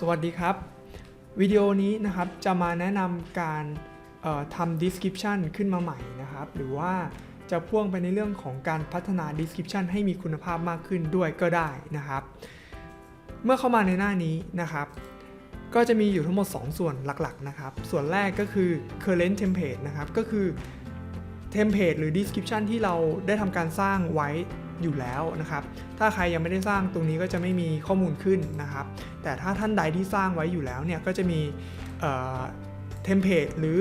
สวัสดีครับ วิดีโอนี้นะครับจะมาแนะนำการทำ description ขึ้นมาใหม่นะครับ หรือว่าจะพ่วงไปในเรื่องของการพัฒนา description ให้มีคุณภาพมากขึ้นด้วยก็ได้นะครับ เมื่อเข้ามาในหน้านี้นะครับ ก็จะมีอยู่ทั้งหมด 2 ส่วนหลักๆนะครับ ส่วนแรกก็คือ current template นะครับ ก็คือ template หรือ description ที่เราได้ทำการสร้างไว้ อยู่แล้วนะครับ ถ้าใครยังไม่ได้สร้างตรงนี้ก็จะไม่มีข้อมูลขึ้นนะครับ แต่ถ้าท่านใดที่สร้างไว้อยู่แล้วเนี่ยก็จะมีเทมเพลตหรือ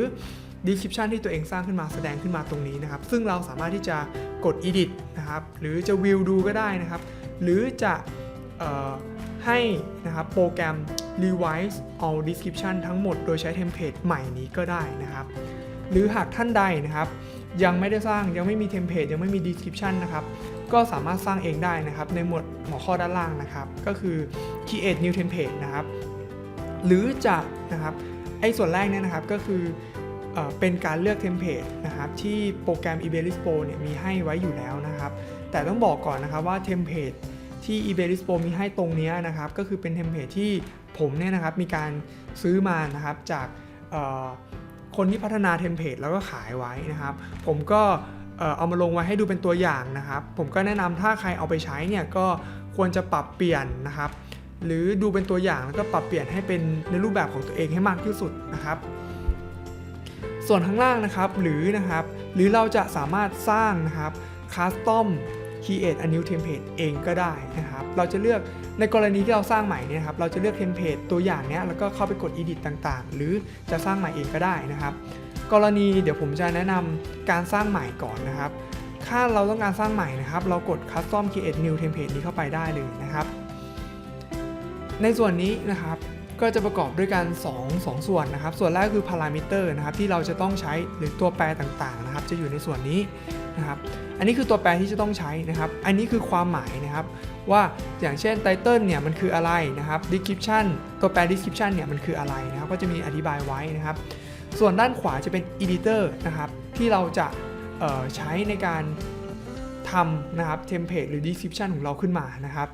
description ที่ตัวเองสร้างขึ้นมาแสดงขึ้นมาตรงนี้นะครับ ซึ่งเราสามารถที่จะกด edit นะครับ หรือจะ view ดูก็ได้นะครับ หรือจะออให้นะครับโปรแกรม revise all description ทั้งหมดโดยใช้เทมเพลตใหม่นี้ก็ได้นะครับ หรือหากท่านใดนะครับยังไม่ได้สร้างยังไม่มีเทมเพลตยังไม่มี description นะครับ ก็สามารถสร้างเองได้นะครับ ในหมวดหัวข้อด้านล่างนะครับ ก็คือ create new template นะครับ หรือจะนะครับไอ้ส่วนแรกเนี่ยนะครับก็คือเอเป็นการเลือกเทมเพลตนะครับที่โปรแกรม eBelis Pro เนี่ยมีให้ไว้อยู่แล้วนะครับ แต่ต้องบอกก่อนนะครับว่าเทมเพลตที่ eBelis Pro มีให้ตรงนี้นะครับ ก็คือเป็นเทมเพลตที่ผมเนี่ยนะครับมีการซื้อมานะครับจากคนที่พัฒนาเทมเพลตแล้วก็ขายไว้นะครับ ผมก็ เอามาลงไว้ให้ดูเป็นตัวอย่างนะครับ ผมก็แนะนำถ้าใครเอาไปใช้เนี่ยก็ควรจะปรับเปลี่ยนนะครับ หรือดูเป็นตัวอย่างแล้วก็ปรับเปลี่ยนให้เป็นในรูปแบบของตัวเองให้มากที่สุดนะครับ ส่วนข้างล่างนะครับหรือนะครับ หรือเราจะสามารถสร้างนะครับ custom create a new template เองก็ได้นะครับ เราจะเลือกในกรณีที่เราสร้างใหม่เนี่ยครับ เราจะเลือกเทมเพลตตัวอย่างเนี้ยแล้วก็เข้าไปกด edit ต่างๆ หรือจะสร้างใหม่เองก็ได้นะครับ กรณีเดี๋ยวผมจะแนะนำการสร้างใหม่ก่อนนะครับ ถ้าเราต้องการสร้างใหม่นะครับ เรากด custom create new template นี้เข้าไปได้เลยนะครับ ในส่วนนี้นะครับก็จะประกอบด้วยกัน2 2 ส่วนนะครับ ส่วนแรกคือ parameter นะครับที่เราจะต้องใช้หรือตัวแปรต่างๆนะครับ จะอยู่ในส่วนนี้นะครับ อันนี้คือตัวแปรที่จะต้องใช้นะครับ อันนี้คือความหมายนะครับ ว่าอย่างเช่น title เนี่ยมันคืออะไรนะครับ description ตัวแปร description เนี่ยมันคืออะไรนะครับ ก็จะมีอธิบายไว้นะครับ ส่วนด้านขวาจะเป็น editor นะครับ ที่เราจะใช้ในการทำนะครับ template หรือ description ของเราขึ้นมานะครับ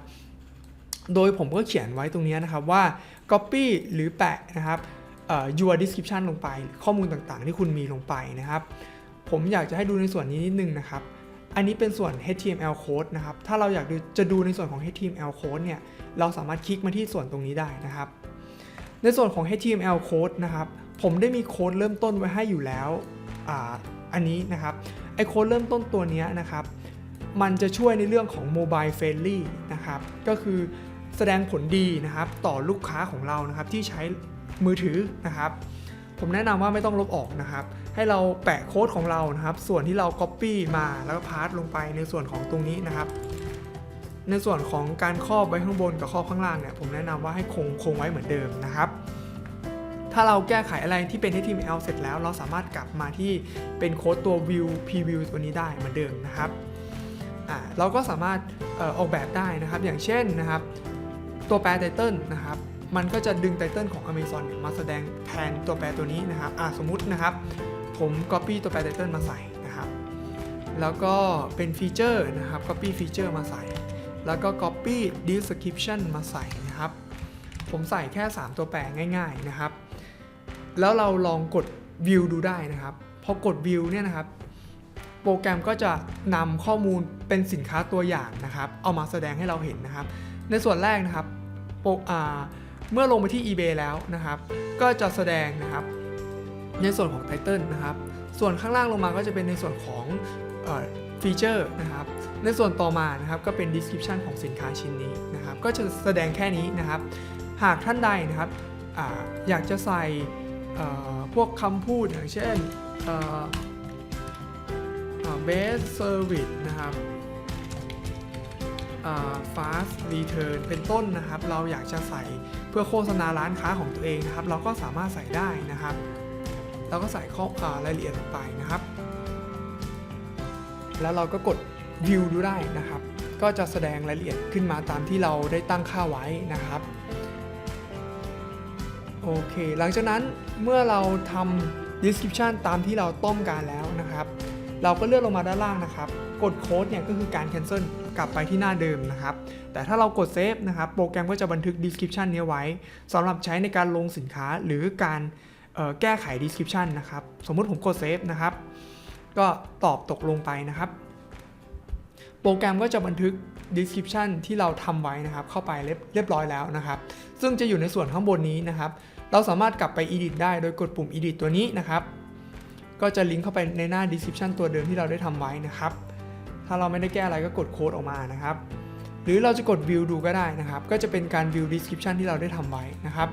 โดยผมก็เขียนไว้ตรงนี้นะครับว่า copy หรือแปะนะครับ your description ลงไป ข้อมูลต่างๆ ที่คุณมีลงไปนะครับ ผมอยากจะให้ดูในส่วนนี้นิดนึงนะครับ อันนี้เป็นส่วน HTML code นะครับ ถ้าเราอยากดูจะดูในส่วนของ HTML code เนี่ย เราสามารถคลิกมาที่ส่วนตรงนี้ได้นะครับ ในส่วนของ HTML code นะครับ ผมได้มีโค้ดเริ่มต้นไว้ให้อยู่แล้วออันนี้นะครับไอโค้ดเริ่มต้นตัวนี้นะครับ มันจะช่วยในเรื่องของ mobile friendly นะครับก็คือแสดงผลดีนะครับต่อลูกค้าของเรานะครับที่ใช้มือถือนะครับ ผมแนะนำว่าไม่ต้องลบออกนะครับ ให้เราแปะโค้ดของเรานะครับ ส่วนที่เรา Copy มาแล้วก็พาสลงไปในส่วนของตรงนี้นะครับ ในส่วนของการครอบไว้ข้างบนกับครอบข้างล่างเนี่ยผมแนะนำว่าให้คงคงไว้เหมือนเดิมนะครับ ถ้าเราแก้ไขอะไรที่เป็น HTML เสร็จแล้ว เราสามารถกลับมาที่เป็นโค้ดตัว view preview ตัวนี้ได้เหมือนเดิมนะครับเราก็สามารถออกแบบได้นะครับ อย่างเช่นนะครับ ตัวแปรไตเติลนะครับ มันก็จะดึงไตเติลของ Amazon เนี่ยมาแสดงแทนตัวแปรตัวนี้นะครับสมมุตินะครับ ผม Copy ตัวแปรไตเติลมาใส่นะครับ แล้วก็เป็นฟีเจอร์นะครับ Copy ฟีเจอร์มาใส่ แล้วก็ Copy description มาใส่นะครับ ผมใส่แค่ 3 ตัวแปรง่าย ๆ นะครับ แล้วเราลองกด view ดูได้นะครับ พอกด view เนี่ยนะครับ โปรแกรมก็จะนำข้อมูลเป็นสินค้าตัวอย่างนะครับ เอามาแสดงให้เราเห็นนะครับ ในส่วนแรกนะครับโปรอ่าเมื่อลงไปที่ eBay แล้วนะครับ ก็จะแสดงนะครับ ในส่วนของไตเติลนะครับ ส่วนข้างล่างลงมาก็จะเป็นในส่วนของฟีเจอร์นะครับ ในส่วนต่อมานะครับก็เป็น description ของสินค้าชิ้นนี้นะครับ ก็จะแสดงแค่นี้นะครับ หากท่านใดนะครับออยากจะใส่ พวกคำพูดอย่างเช่น best service นะครับ fast return เป็นต้นนะครับ เราอยากจะใส่เพื่อโฆษณาร้านค้าของตัวเองนะครับ เราก็สามารถใส่ได้นะครับ เราก็ใส่ข้ออ่ารายละเอียดลงไปนะครับ แล้วเราก็กด view ดูได้นะครับ ก็จะแสดงรายละเอียดขึ้นมาตามที่เราได้ตั้งค่าไว้นะครับ โอเค หลังจากนั้นเมื่อเราทำ description ตามที่เราต้องการแล้วนะครับ เราก็เลื่อนลงมาด้านล่างนะครับ กดโค้ดเนี่ยก็คือการ cancel กลับไปที่หน้าเดิมนะครับ แต่ถ้าเรากดเซฟนะครับ โปรแกรมก็จะบันทึก description นี้ไว้สำหรับใช้ในการลงสินค้าหรือการแก้ไข description นะครับ สมมุติผมกดเซฟนะครับ ก็ตอบตกลงไปนะครับ โปรแกรมก็จะบันทึก description ที่เราทำไว้นะครับ เข้าไปเรียบร้อยแล้วนะครับ ซึ่งจะอยู่ในส่วนข้างบนนี้นะครับ เราสามารถกลับไป edit ได้โดยกดปุ่ม edit ตัวนี้นะครับ ก็จะลิงก์เข้าไปในหน้า description ตัวเดิมที่เราได้ทำไว้นะครับ ถ้าเราไม่ได้แก้อะไรก็กดโค้ดออกมานะครับ หรือเราจะกด view ดูก็ได้นะครับ ก็จะเป็นการ view description ที่เราได้ทำไว้นะครับ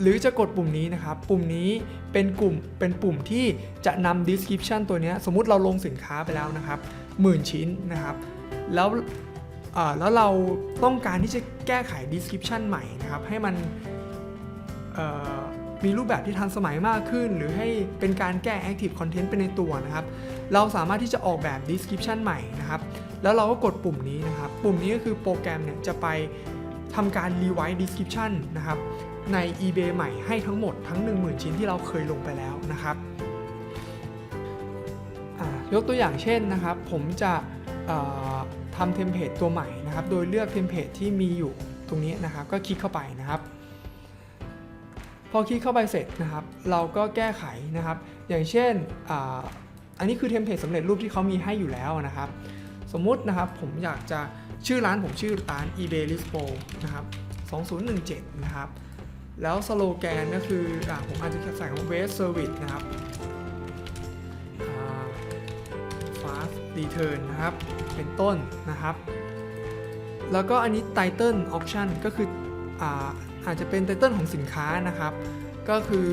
หรือจะกดปุ่มนี้นะครับ ปุ่มนี้เป็นกลุ่มเป็นปุ่มที่จะนำ description ตัวเนี้ยสมมุติเราลงสินค้าไปแล้วนะครับหมื่นชิ้นนะครับ แล้ว แล้วเราต้องการที่จะแก้ไข description ใหม่นะครับให้มันมีรูปแบบที่ทันสมัยมากขึ้น หรือให้เป็นการแก้ active content ไปในตัวนะครับ เราสามารถที่จะออกแบบ description ใหม่นะครับ แล้วเราก็กดปุ่มนี้นะครับ ปุ่มนี้ก็คือโปรแกรมเนี่ยจะไปทำการ rewrite description นะครับใน eBay ใหม่ให้ทั้งหมดทั้ง 10,000 ชิ้นที่เราเคยลงไปแล้วนะครับยกตัวอย่างเช่นนะครับ ผมจะ ทำเทมเพลตตัวใหม่นะครับ โดยเลือกเทมเพลตที่มีอยู่ตรงนี้นะครับ ก็คลิกเข้าไปนะครับ พอคลิกเข้าไปเสร็จนะครับ เราก็แก้ไขนะครับ อย่างเช่นอ,อันนี้คือเทมเพลตสำเร็จรูปที่เขามีให้อยู่แล้วนะครับ สมมุตินะครับผมอยากจะชื่อร้านผมชื่อร้าน eBay Lispo นะครับ2017 นะครับ แล้วสโลแกนก็คืออผมอาจจะใส่คำว่า Best Service นะครับ Return นะครับ เป็นต้นนะครับ แล้วก็อันนี้ Title Option ก็คืออาอาจจะเป็น Title ของสินค้านะครับ ก็คือ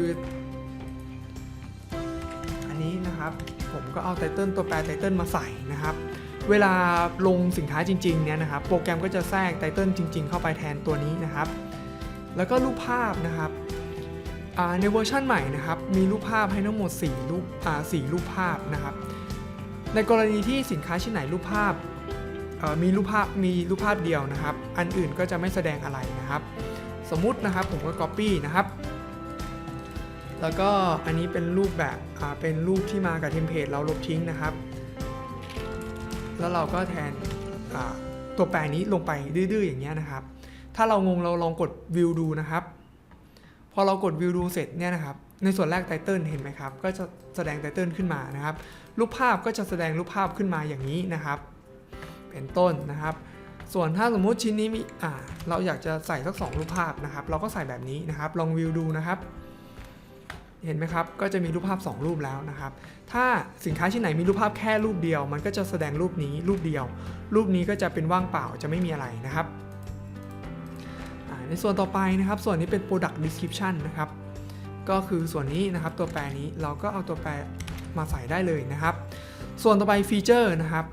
อันนี้นะครับ ผมก็เอา Title ตัวแปร Title มาใส่นะครับ เวลาลงสินค้าจริงๆเนี่ยนะครับ โปรแกรมก็จะแทรก Title จริง ๆ เข้าไปแทนตัวนี้นะครับ แล้วก็รูปภาพนะครับในเวอร์ชั่นใหม่นะครับ มีรูปภาพให้ทั้งหมด 4 รูปอ่า4รูปภาพนะครับ ในกรณีที่สินค้าชิ้นไหนรูปภาพมีรูปภาพมีรูปภาพเดียวนะครับ อันอื่นก็จะไม่แสดงอะไรนะครับ สมมุตินะครับผมก็ Copy นะครับ แล้วก็อันนี้เป็นรูปแบบเป็นรูปที่มากับเทมเพลตเราลบทิ้งนะครับ แล้วเราก็แทนตัวแปรนี้ลงไปดื้อๆอย่างเงี้ยนะครับ ถ้าเรางงเราลองกดวิวดูนะครับ พอเรากดวิวดูเสร็จเนี่ยนะครับ ในส่วนแรกไตเติลเห็นไหมครับ ก็จะแสดงไตเติลขึ้นมานะครับ รูปภาพก็จะแสดงรูปภาพขึ้นมาอย่างนี้นะครับ เป็นต้นนะครับ ส่วนถ้าสมมุติชิ้นนี้มีอ่าเราอยากจะใส่สักสองรูปภาพนะครับ เราก็ใส่แบบนี้นะครับ ลองวิวดูนะครับ เห็นไหมครับ ก็จะมีรูปภาพ 2 รูปแล้วนะครับ ถ้าสินค้าชิ้นไหนมีรูปภาพแค่รูปเดียว มันก็จะแสดงรูปนี้รูปเดียว รูปนี้ก็จะเป็นว่างเปล่าจะไม่มีอะไรนะครับในส่วนต่อไปนะครับ ส่วนนี้เป็น product description นะครับ ก็คือส่วนนี้นะครับตัวแปรนี้เราก็เอาตัวแปรมาใส่ได้เลยนะครับ ส่วนต่อไปฟีเจอร์นะครับ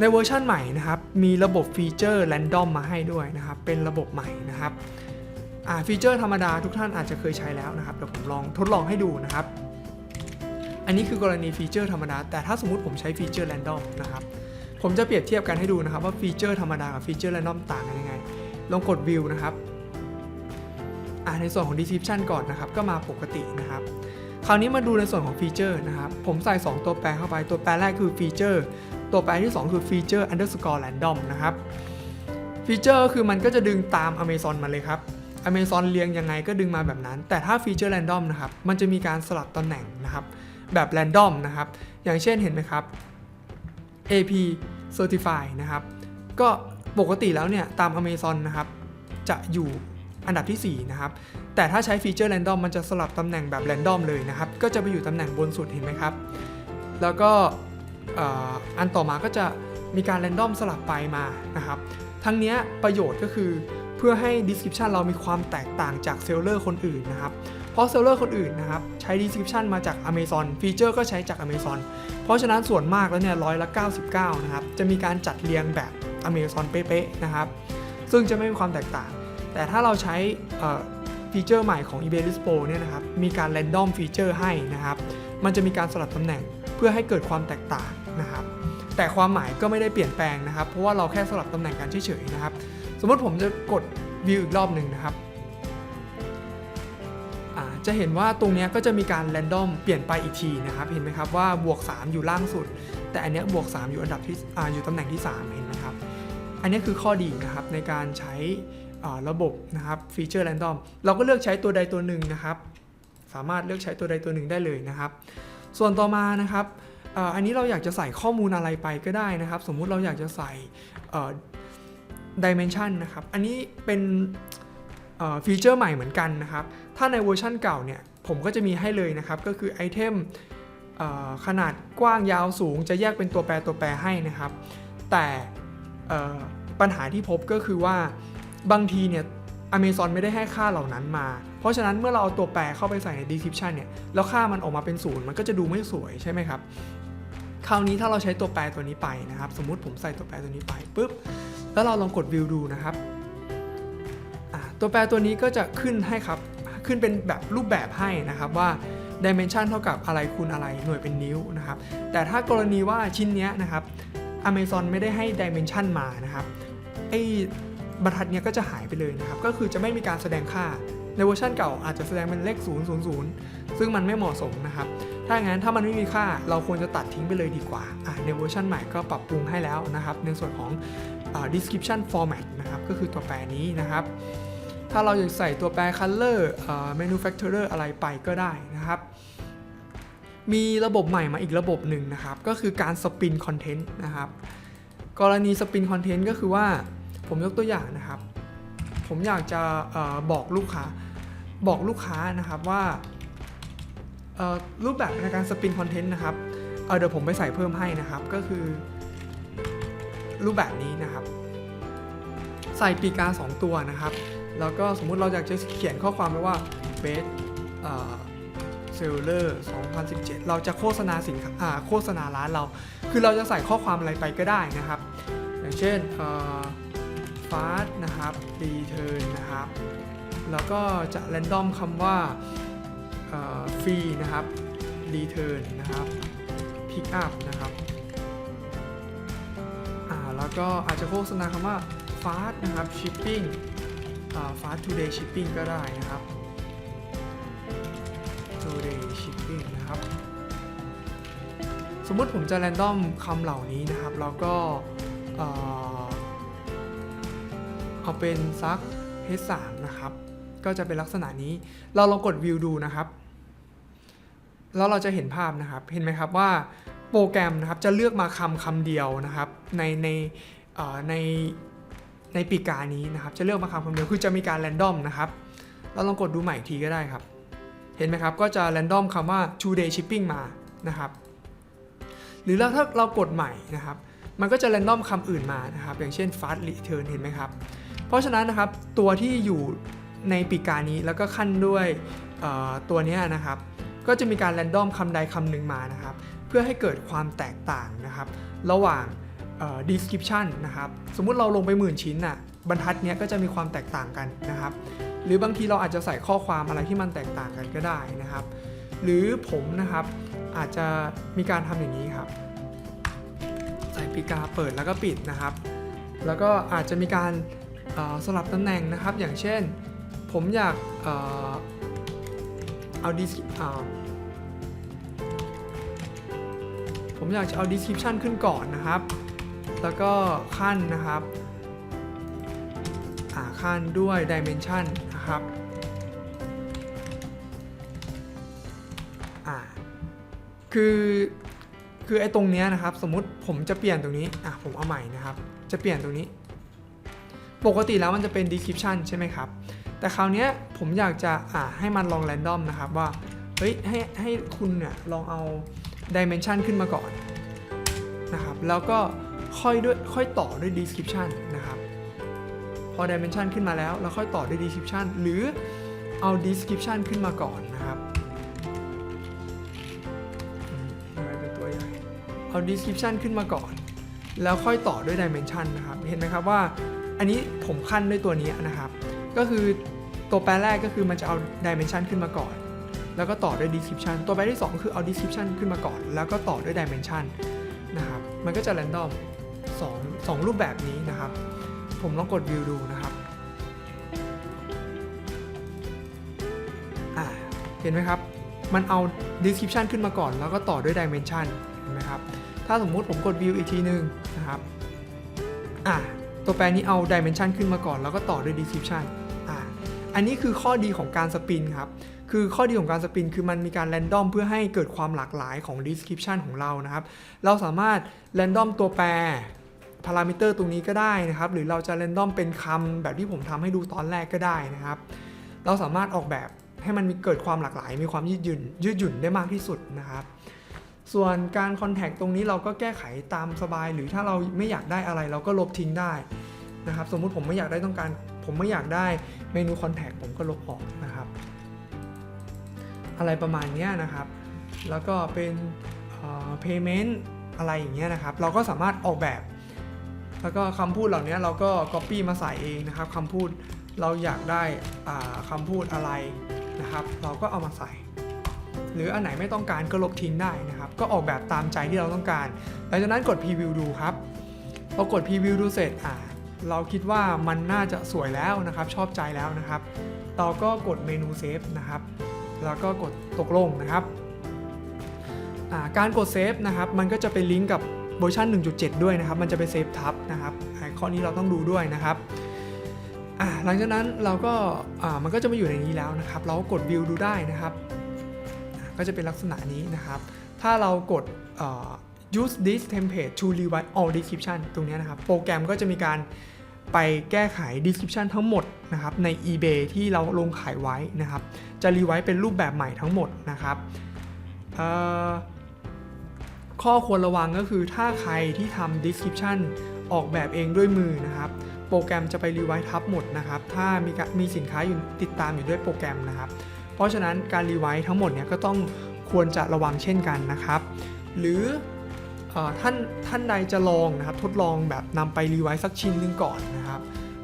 ในเวอร์ชั่นใหม่นะครับ มีระบบฟีเจอร์ random มาให้ด้วยนะครับ เป็นระบบใหม่นะครับฟีเจอร์ธรรมดาทุกท่านอาจจะเคยใช้แล้วนะครับเดี๋ยวผมลองทดลองให้ดูนะครับ อันนี้คือกรณีฟีเจอร์ธรรมดา แต่ถ้าสมมติผมใช้ฟีเจอร์ random นะครับผมจะเปรียบเทียบกันให้ดูนะครับว่าฟีเจอร์ธรรมดากับฟีเจอร์ random ต่างกันยังไง ลองกด view นะครับ อ่าในส่วนของ description ก่อนนะครับก็มาปกตินะครับ คราวนี้มาดูในส่วนของฟีเจอร์นะครับ ผมใส่ 2 ตัวแปรเข้าไป ตัวแปรแรกคือฟีเจอร์ ตัวแปรที่ 2 คือฟีเจอร์ underscore random นะครับ ฟีเจอร์คือมันก็จะดึงตาม Amazon มาเลยครับ Amazon เรียงยังไงก็ดึงมาแบบนั้น แต่ถ้าฟีเจอร์ random นะครับ มันจะมีการสลับตำแหน่งนะครับ แบบ random นะครับ อย่างเช่นเห็นไหมครับ AP Certify นะครับ ก็ปกติแล้วเนี่ยตาม Amazon นะครับ จะอยู่ อันดับทีสี่ 4 นะครับ แต่ถ้าใช้ฟีเจอร์ Random มันจะสลับตำแหน่งแบบ Random เลยนะครับ ก็จะไปอยู่ตำแหน่งบนสุดเห็นไหมครับ แล้วก็อันต่อมาก็จะมีการ Random สลับไปมานะครับ ทั้งนี้ประโยชน์ก็คือเพื่อให้ Description เรามีความแตกต่างจากเซลเลอร์คนอื่นนะครับ เพราะเซลเลอร์คนอื่นนะครับใช้ Description มาจาก Amazon ฟีเจอร์ก็ใช้จาก Amazon เพราะฉะนั้นส่วนมากแล้วเนี่ยร้อยละ99 นะครับ จะมีการจัดเรียงแบบ Amazon เป๊ะๆนะครับ ซึ่งจะไม่มีความแตกต่าง แต่ถ้าเราใช้ฟีเจอร์ใหม่ของ eBay Lispo เนี่ยนะครับ มีการ random ฟีเจอร์ให้นะครับ มันจะมีการสลับตำแหน่งเพื่อให้เกิดความแตกต่างนะครับ แต่ความหมายก็ไม่ได้เปลี่ยนแปลงนะครับ เพราะว่าเราแค่สลับตำแหน่งกันเฉยๆนะครับ สมมติผมจะกด view อีกรอบหนึ่งนะครับ จะเห็นว่าตรงนี้ก็จะมีการแรนดอมเปลี่ยนไปอีกทีนะครับ เห็นไหมครับว่าบวก 3 อยู่ล่างสุด แต่อันนี้บวก 3 อยู่อันดับที่ออยู่ตำแหน่งที่ 3 เห็นไหมครับ อันนี้คือข้อดีนะครับในการใช้ ระบบนะครับฟีเจอร์แรนดอมเราก็เลือกใช้ตัวใดตัวหนึ่งนะครับ สามารถเลือกใช้ตัวใดตัวหนึ่งได้เลยนะครับ ส่วนต่อมานะครับอ,อันนี้เราอยากจะใส่ข้อมูลอะไรไปก็ได้นะครับ สมมุติเราอยากจะใส่ดิเมนชันนะครับ อันนี้เป็นฟีเจอร์ใหม่เหมือนกันนะครับ ถ้าในเวอร์ชันเก่าเนี่ย ผมก็จะมีให้เลยนะครับ ก็คือไอเทมเขนาดกว้างยาวสูงจะแยกเป็นตัวแปรตัวแปรให้นะครับ แต่ปัญหาที่พบก็คือว่า บางทีเนี่ย Amazon ไม่ได้ให้ค่าเหล่านั้นมา เพราะฉะนั้นเมื่อเราเอาตัวแปรเข้าไปใส่ใน description เนี่ย แล้วค่ามันออกมาเป็นศูนย์มันก็จะดูไม่สวยใช่ไหมครับ คราวนี้ถ้าเราใช้ตัวแปรตัวนี้ไปนะครับ สมมุติผมใส่ตัวแปรตัวนี้ไปปุ๊บ แล้วเราลองกด view ดูนะครับ ตัวแปรตัวนี้ก็จะขึ้นให้ครับ ขึ้นเป็นแบบรูปแบบให้นะครับว่า dimension เท่ากับอะไรคูณอะไรหน่วยเป็นนิ้วนะครับ แต่ถ้ากรณีว่าชิ้นเนี้ยนะครับ Amazon ไม่ได้ให้ dimension มานะครับไอ บรรทัดเนี้ยก็จะหายไปเลยนะครับ ก็คือจะไม่มีการแสดงค่า ในเวอร์ชันเก่าอาจจะแสดงเป็นเลข 0 0 0 ซึ่งมันไม่เหมาะสมนะครับ ถ้างั้นถ้ามันไม่มีค่าเราควรจะตัดทิ้งไปเลยดีกว่า ในเวอร์ชันใหม่ก็ปรับปรุงให้แล้วนะครับ ในส่วนของอ description format นะครับ ก็คือตัวแปรนี้นะครับ ถ้าเราอยากใส่ตัวแปร color manufacturer อะไรไปก็ได้นะครับมีระบบใหม่มาอีกระบบหนึ่งนะครับ ก็คือการ spin content นะครับ กรณี spin content ก็คือว่า ผมยกตัวอย่างนะครับ ผมอยากจะออบอกลูกค้าบอกลูกค้านะครับว่ารูปแบบในการ spin content นะครับเเดี๋ยวผมไปใส่เพิ่มให้นะครับก็คือ รูปแบบนี้นะครับ ใส่ปีกา 2 ตัวนะครับ แล้วก็สมมุติเราอยากจะเขียนข้อความไว้ว่า best เซลเลอร์2017 เราจะโฆษณาสินค้าอ่าโฆษณาร้านเรา คือเราจะใส่ข้อความอะไรไปก็ได้นะครับ อย่างเช่น ฟาสนะครับรีเทิร์นนะครับ แล้วก็จะแรนดอมคำว่าฟรีนะครับรีเทิร์นนะครับพิกอัพนะครับแล้วก็อาจจะโฆษณาคำว่าฟาสนะครับชิปปิ้งฟาสทูเดย์ชิปปิ้งก็ได้นะครับ two-day shipping นะครับ สมมติผมจะแรนดอมคำเหล่านี้นะครับ แล้วก็ เอ่อเอาเป็นซัก h3 นะครับ ก็จะเป็นลักษณะนี้ เราลองกด view ดูนะครับ แล้วเราจะเห็นภาพนะครับ เห็นไหมครับว่าโปรแกรมนะครับจะเลือกมาคำคำเดียวนะครับในในในในปีกานี้นะครับ จะเลือกมาคำคำเดียวคือจะมีการแรนดอมนะครับเราลองกดดูใหม่อีกทีก็ได้ครับ เห็นไหมครับก็จะแรนดอมคำว่า two day shipping มานะครับหรือแล้วถ้าเรากดใหม่นะครับ มันก็จะแรนดอมคำอื่นมานะครับ อย่างเช่น fast return เห็นไหมครับ เพราะฉะนั้นนะครับตัวที่อยู่ในปีกานี้แล้วก็ขั้นด้วยตัวนี้นะครับก็จะมีการแรนดอมคำใดคำหนึ่งมานะครับ เพื่อให้เกิดความแตกต่างนะครับ ระหว่าง description นะครับ สมมุติเราลงไปหมื่นชิ้นน่ะบรรทัดเนี้ยก็จะมีความแตกต่างกันนะครับ หรือบางทีเราอาจจะใส่ข้อความอะไรที่มันแตกต่างกันก็ได้นะครับ หรือผมนะครับอาจจะมีการทำอย่างนี้ครับ ใส่ปีกาเปิดแล้วก็ปิดนะครับ แล้วก็อาจจะมีการ สลับตำแหน่งนะครับ อย่างเช่น ผมอยากเอาดิสผมอยากจะเอา description ขึ้นก่อนนะครับ แล้วก็ขั้นนะครับขั้นด้วย dimension นะครับคือคือไอ้ตรงเนี้ยนะครับ สมมติผมจะเปลี่ยนตรงนี้อะผมเอาใหม่นะครับ จะเปลี่ยนตรงนี้ ปกติแล้วมันจะเป็น description ใช่ไหมครับ แต่คราวนี้ผมอยากจะอ่าให้มันลอง random นะครับว่า เฮ้ย ให้ให้คุณเนี่ยลองเอา dimension ขึ้นมาก่อนนะครับ แล้วก็ค่อยด้วยค่อยต่อด้วย description นะครับ พอ dimension ขึ้นมาแล้ว แล้วค่อยต่อด้วย description หรือเอา description ขึ้นมาก่อนนะครับอืมทำไมเป็นตัวใหญ่เอา description ขึ้นมาก่อน แล้วค่อยต่อด้วย dimension นะครับ เห็นไหมครับว่า อันนี้ผมขั้นด้วยตัวนี้นะครับ ก็คือตัวแปรแรกก็คือมันจะเอา dimension ขึ้นมาก่อน แล้วก็ต่อด้วย description ตัวแปรที่ 2 คือเอา description ขึ้นมาก่อน แล้วก็ต่อด้วย dimension นะครับ มันก็จะ random สองสองรูปแบบนี้นะครับ ผมลองกดวิวดูนะครับอ่าเห็นไหมครับ มันเอา description ขึ้นมาก่อน แล้วก็ต่อด้วย dimension เห็นไหมครับ ถ้าสมมุติผมกด view อีกทีหนึ่งนะครับ อะ ตัวแปรนี้เอา dimension ขึ้นมาก่อน แล้วก็ต่อด้วย description อะอันนี้คือข้อดีของการสปินครับคือข้อดีของการสปินคือมันมีการ random เพื่อให้เกิดความหลากหลายของ description ของเรานะครับ เราสามารถ random ตัวแปรพารามิเตอร์ตรงนี้ก็ได้นะครับ หรือเราจะ random เป็นคำแบบที่ผมทำให้ดูตอนแรกก็ได้นะครับ เราสามารถออกแบบให้มันมีเกิดความหลากหลาย มีความยืดหยุ่นยืดหยุ่นได้มากที่สุดนะครับ ส่วนการคอนแทคตรงนี้เราก็แก้ไขตามสบาย หรือถ้าเราไม่อยากได้อะไรเราก็ลบทิ้งได้นะครับ สมมุติผมไม่อยากได้ต้องการ ผมไม่อยากได้เมนูคอนแทคผมก็ลบออกนะครับ อะไรประมาณนี้นะครับ แล้วก็เป็นเอ่อ payment อะไรอย่างเงี้ยนะครับ เราก็สามารถออกแบบ แล้วก็คำพูดเหล่านี้เราก็ copy มาใส่เองนะครับคำพูดเราอยากได้อ่าคำพูดอะไรนะครับ เราก็เอามาใส่ หรืออันไหนไม่ต้องการก็ลบทิ้งได้นะครับ ก็ออกแบบตามใจที่เราต้องการ หลังจากนั้นกด preview ดูครับพอกด preview ดูเสร็จอ่าเราคิดว่ามันน่าจะสวยแล้วนะครับ ชอบใจแล้วนะครับ เราก็กดเมนูเซฟนะครับ แล้วก็กดตกลงนะครับาการกดเซฟนะครับ มันก็จะไปลิงก์กับเวอร์ชัน1.7 ด้วยนะครับ มันจะไปเซฟทับนะครับอ่าข้อนี้เราต้องดูด้วยนะครับหลังจากนั้นเราก็ามันก็จะมาอยู่ในนี้แล้วนะครับ เรากดวิวดูได้นะครับ ก็จะเป็นลักษณะนี้นะครับ ถ้าเรากด use this template to rewrite all description ตรงนี้นะครับ โปรแกรมก็จะมีการไปแก้ไข description ทั้งหมดนะครับใน eBay ที่เราลงขายไว้นะครับ จะรีไวซ์เป็นรูปแบบใหม่ทั้งหมดนะครับข้อควรระวังก็คือถ้าใครที่ทำ description ออกแบบเองด้วยมือนะครับ โปรแกรมจะไปรีไวซ์ทับหมดนะครับ ถ้ามีมีสินค้าอยู่ติดตามอยู่ด้วยโปรแกรมนะครับ เพราะฉะนั้นการรีไวซ์ทั้งหมดเนี่ยก็ต้องควรจะระวังเช่นกันนะครับ หรืออท่านท่านใดจะลองนะครับทดลองแบบนำไปรีไวซ์สักชิ้นหนึงก่อนนะครับ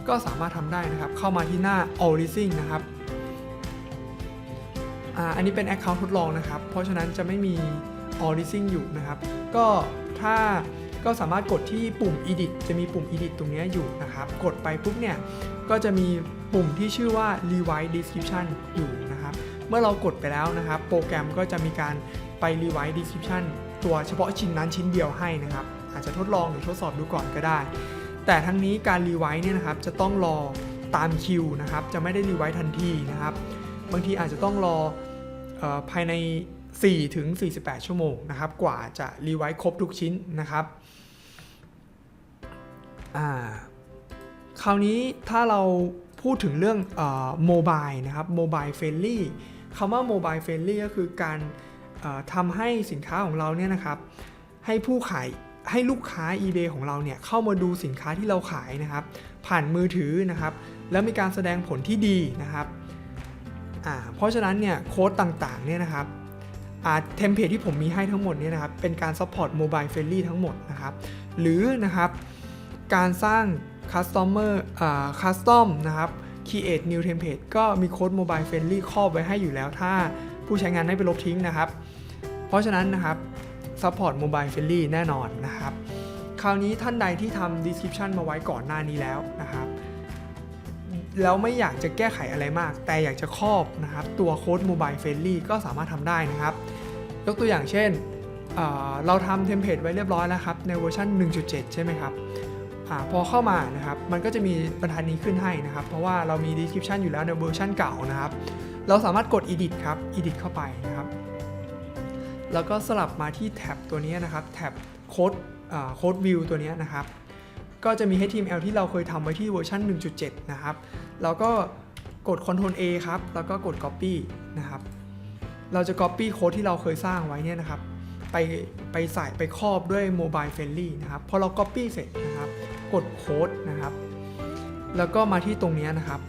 ก็สามารถทำได้นะครับเข้ามาที่หน้า all listing นะครับอันนี้เป็น Account ทดลองนะครับ เพราะฉะนั้นจะไม่มี all listing อยู่นะครับ ก็ถ้าก็สามารถกดที่ปุ่ม edit จะมีปุ่ม edit ตรงเนี้ยอยู่นะครับ กดไปปุ๊บเนี่ย ก็จะมีปุ่มที่ชื่อว่า rewrite description อยู่นะครับ เมื่อเรากดไปแล้วนะครับ โปรแกรมก็จะมีการไป rewrite description ตัวเฉพาะชิ้นนั้นชิ้นเดียวให้นะครับ อาจจะทดลองหรือทดสอบดูก่อนก็ได้ แต่ทั้งนี้การ rewrite เนี่ยนะครับจะต้องรอตามคิวนะครับ จะไม่ได้ rewrite ทันทีนะครับ บางทีอาจจะต้องรออภายใน 4 ถึง 48 ชั่วโมงนะครับ กว่าจะรีไวซ์ครบทุกชิ้นนะครับคราวนี้ถ้าเรา พูดถึงเรื่องโมบายนะครับโมบายเฟรนลี่คำว่าโมบายเฟรนลี่ก็คือการทำให้สินค้าของเราเนี่ยนะครับ ให้ผู้ขายให้ลูกค้า eBay ของเราเนี่ยเข้ามาดูสินค้าที่เราขายนะครับ ผ่านมือถือนะครับ แล้วมีการแสดงผลที่ดีนะครับเพราะฉะนั้นเนี่ยโค้ดต่างๆเนี่ยนะครับเทมเพลตที่ผมมีให้ทั้งหมดเนี่ยนะครับเป็นการซัพพอร์ตโมบายเฟรนลี่ทั้งหมดนะครับ หรือนะครับการสร้าง customer อ่า custom นะครับ create new template ก็มีโค้ด mobile friendly ครอบไว้ให้อยู่แล้ว ถ้าผู้ใช้งานไม่ไปลบทิ้งนะครับ เพราะฉะนั้นนะครับ support mobile friendly แน่นอนนะครับ คราวนี้ท่านใดที่ทำ description มาไว้ก่อนหน้านี้แล้วนะครับแล้วไม่อยากจะแก้ไขอะไรมาก แต่อยากจะครอบนะครับ ตัวโค้ด Mobile Friendly ก็สามารถทำได้นะครับ ยกตัวอย่างเช่นเเราทำเทมเพลตไว้เรียบร้อยแล้วครับ ในเวอร์ชัน1.7 ใช่ไหมครับ พอเข้ามานะครับมันก็จะมีบรรทัดนี้ขึ้นให้นะครับ เพราะว่าเรามี description อยู่แล้วในเวอร์ชันเก่านะครับ เราสามารถกด edit ครับ edit เข้าไปนะครับ แล้วก็สลับมาที่แท็บตัวนี้นะครับแท็บโค้ดโค้ดวิวตัวนี้นะครับ ก็จะมี HTML ที่เราเคยทำไว้ที่เวอร์ชัน1.7 นะครับแล้วก็กด Ctrl A ครับ แล้วก็กด Copy นะครับ เราจะ Copy โค้ดที่เราเคยสร้างไว้เนี่ยนะครับ ไปไปใส่ไปครอบด้วย Mobile Friendly นะครับพอเรา Copy เสร็จนะครับ กดโค้ดนะครับ แล้วก็มาที่ตรงนี้นะครับ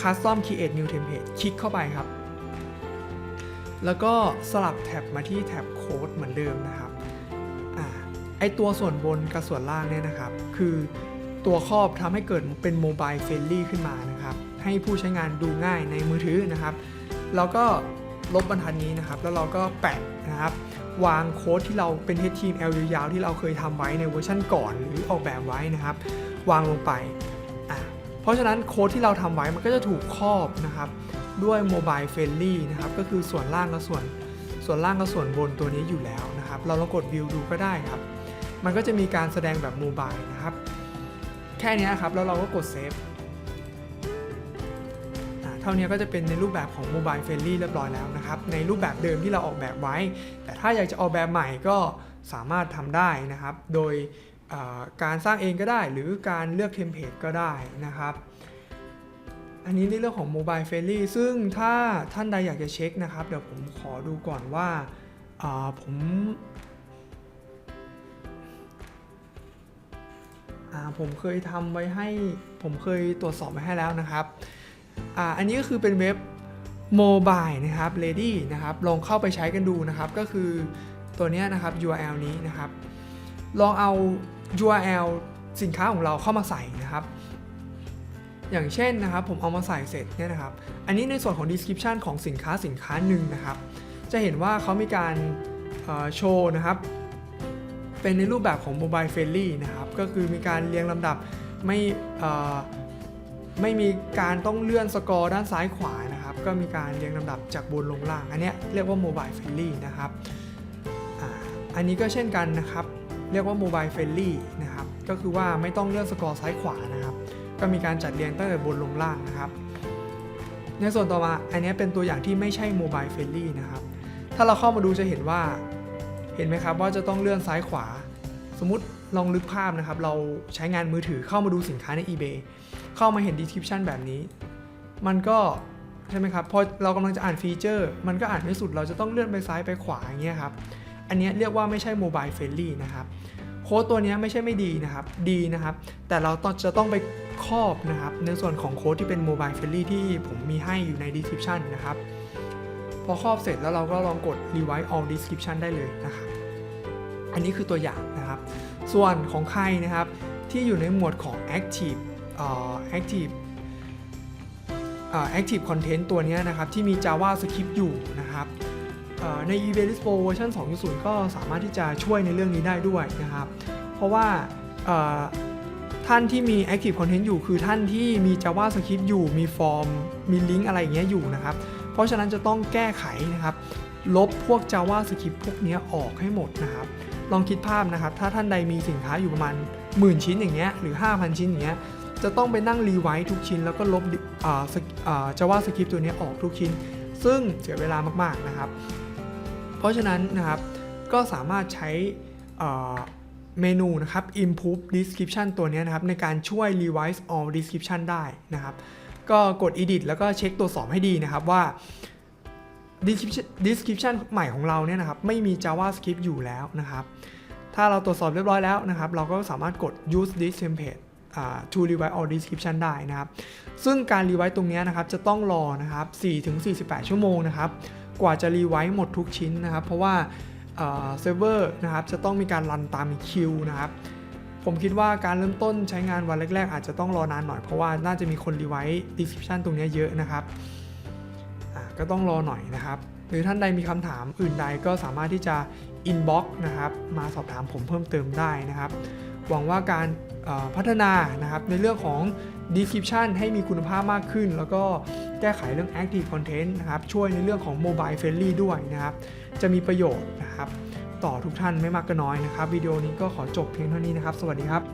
Custom Create New Template คลิกเข้าไปครับ แล้วก็สลับแท็บมาที่แท็บโค้ดเหมือนเดิมนะครับอ่าไอตัวส่วนบนกับส่วนล่างเนี่ยนะครับ คือตัวครอบทำให้เกิดเป็นโมบายเฟรนลี่ขึ้นมานะครับ ให้ผู้ใช้งานดูง่ายในมือถือนะครับ แล้วก็ลบบรรทัดนี้นะครับ แล้วเราก็แปะนะครับ วางโค้ดที่เราเป็น HTML ยาวๆที่เราเคยทำไว้ในเวอร์ชันก่อนหรือออกแบบไว้นะครับ วางลงไป เพราะฉะนั้นโค้ดที่เราทำไว้มันก็จะถูกครอบนะครับ ด้วย Mobile Friendly นะครับ ก็คือส่วนล่างกับส่วนส่วนล่างกับส่วนบนตัวนี้อยู่แล้วนะครับ เราลองกด View ดูก็ได้ครับ มันก็จะมีการแสดงแบบโมบายนะครับ แค่นี้ครับ แล้วเราก็กด Save อ่า เท่านี้ก็จะเป็นในรูปแบบของ Mobile Friendly เรียบร้อยแล้วนะครับ ในรูปแบบเดิมที่เราออกแบบไว้ แต่ถ้าอยากจะออกแบบใหม่ก็สามารถทำได้นะครับ โดยการสร้างเองก็ได้ หรือการเลือกเทมเพลตก็ได้นะครับอันนี้ในเรื่องของ Mobile Friendly ซึ่งถ้าท่านใดอยากจะเช็คนะครับ เดี๋ยวผมขอดูก่อนว่าาผมาผมเคยทำไว้ให้ผมเคยตรวจสอบไว้ให้แล้วนะครับ อ่าอันนี้ก็คือเป็นเว็บ Mobile นะครับ Ready นะครับลองเข้าไปใช้กันดูนะครับ ก็คือตัวนี้นะครับ URL นี้นะครับ ลองเอา URL สินค้าของเราเข้ามาใส่นะครับ อย่างเช่นนะครับ ผมเอามาใส่เสร็จเนี่ยนะครับ อันนี้ในส่วนของ description ของสินค้าสินค้าหนึ่งนะครับ จะเห็นว่าเขามีการโชว์นะครับ เป็นในรูปแบบของ mobile friendly นะครับ ก็คือมีการเรียงลำดับไม่ ไม่มีการต้องเลื่อนสกอร์ด้านซ้ายขวานะครับ ก็มีการเรียงลำดับจากบนลงล่าง อันนี้เรียกว่า mobile friendly นะครับอันนี้ก็เช่นกันนะครับ เรียกว่า mobile friendly นะครับ ก็คือว่าไม่ต้องเลื่อนสกอร์ซ้ายขวานะครับ ก็มีการจัดเรียงตั้งแต่บนลงล่างนะครับ ในส่วนต่อมาอันนี้เป็นตัวอย่างที่ไม่ใช่ mobile friendly นะครับ ถ้าเราเข้ามาดูจะเห็นว่า เห็นไหมครับว่าจะต้องเลื่อนซ้ายขวา สมมติ ลองลึกภาพนะครับ เราใช้งานมือถือเข้ามาดูสินค้าใน eBay เข้ามาเห็น description แบบนี้ มันก็ใช่ไหมครับ พอเรากำลังจะอ่านฟีเจอร์ มันก็อ่านไม่สุด เราจะต้องเลื่อนไปซ้ายไปขวาอย่างเงี้ยครับ อันนี้เรียกว่าไม่ใช่ mobile friendly นะครับโค้ดตัวนี้ไม่ใช่ไม่ดีนะครับ ดีนะครับ แต่เราต้องจะต้องไปครอบนะครับ ในส่วนของโค้ดที่เป็น mobile friendly ที่ผมมีให้อยู่ใน description นะครับ พอครอบเสร็จแล้วเราก็ลองกด revise all description ได้เลยนะครับ อันนี้คือตัวอย่างนะครับ ส่วนของใครนะครับที่อยู่ในหมวดของ active active active content ตัวนี้นะครับที่มี JavaScript อยู่นะครับใน eBay Dispo เวอร์ชัน2.0 ก็สามารถที่จะช่วยในเรื่องนี้ได้ด้วยนะครับ เพราะว่าท่านที่มี active content อยู่ คือท่านที่มี JavaScript อยู่ มีฟอร์ม มีลิงก์อะไรอย่างเงี้ยอยู่นะครับ เพราะฉะนั้นจะต้องแก้ไขนะครับ ลบพวก JavaScript พวกนี้ออกให้หมดนะครับ ลองคิดภาพนะครับ ถ้าท่านใดมีสินค้าอยู่ประมาณหมื่นชิ้นอย่างเงี้ยหรือ 5,000 ชิ้นอย่างเงี้ยจะต้องไปนั่งรีไวซ์ทุกชิ้น แล้วก็ลบอ่าสอ่า JavaScript ตัวนี้ออกทุกชิ้น ซึ่งเสียเวลามากๆนะครับ เพราะฉะนั้นนะครับก็สามารถใช้เมนูนะครับ improve description ตัวนี้นะครับในการช่วย revise all description ได้นะครับ ก็กด edit แล้วก็เช็คตรวจสอบให้ดีนะครับว่า description description ใหม่ของเราเนี่ยนะครับไม่มี JavaScript อยู่แล้วนะครับ ถ้าเราตรวจสอบเรียบร้อยแล้วนะครับ เราก็สามารถกด use this template to revise all description ได้นะครับ ซึ่งการ revise ตรงนี้นะครับจะต้องรอนะครับ4-48 ชั่วโมงนะครับ กว่าจะ revise หมดทุกชิ้นนะครับ เพราะว่าเซิร์ฟเวอร์นะครับจะต้องมีการรันตามคิวนะครับ ผมคิดว่าการเริ่มต้นใช้งานวันแรก ๆ อาจจะต้องรอนานหน่อยเพราะว่าน่าจะมีคน revise description ตรงนี้เยอะนะครับ ก็ต้องรอหน่อยนะครับ หรือท่านใดมีคำถามอื่นใดก็สามารถที่จะ inbox นะครับมาสอบถามผมเพิ่มเติมได้นะครับ หวังว่าการพัฒนานะครับในเรื่องของ description ให้มีคุณภาพมากขึ้น แล้วก็แก้ไขเรื่อง active content นะครับช่วยในเรื่องของ mobile friendly ด้วยนะครับ จะมีประโยชน์นะครับ ต่อทุกท่านไม่มากก็น้อยนะครับ วิดีโอนี้ก็ขอจบเพียงเท่านี้นะครับ สวัสดีครับ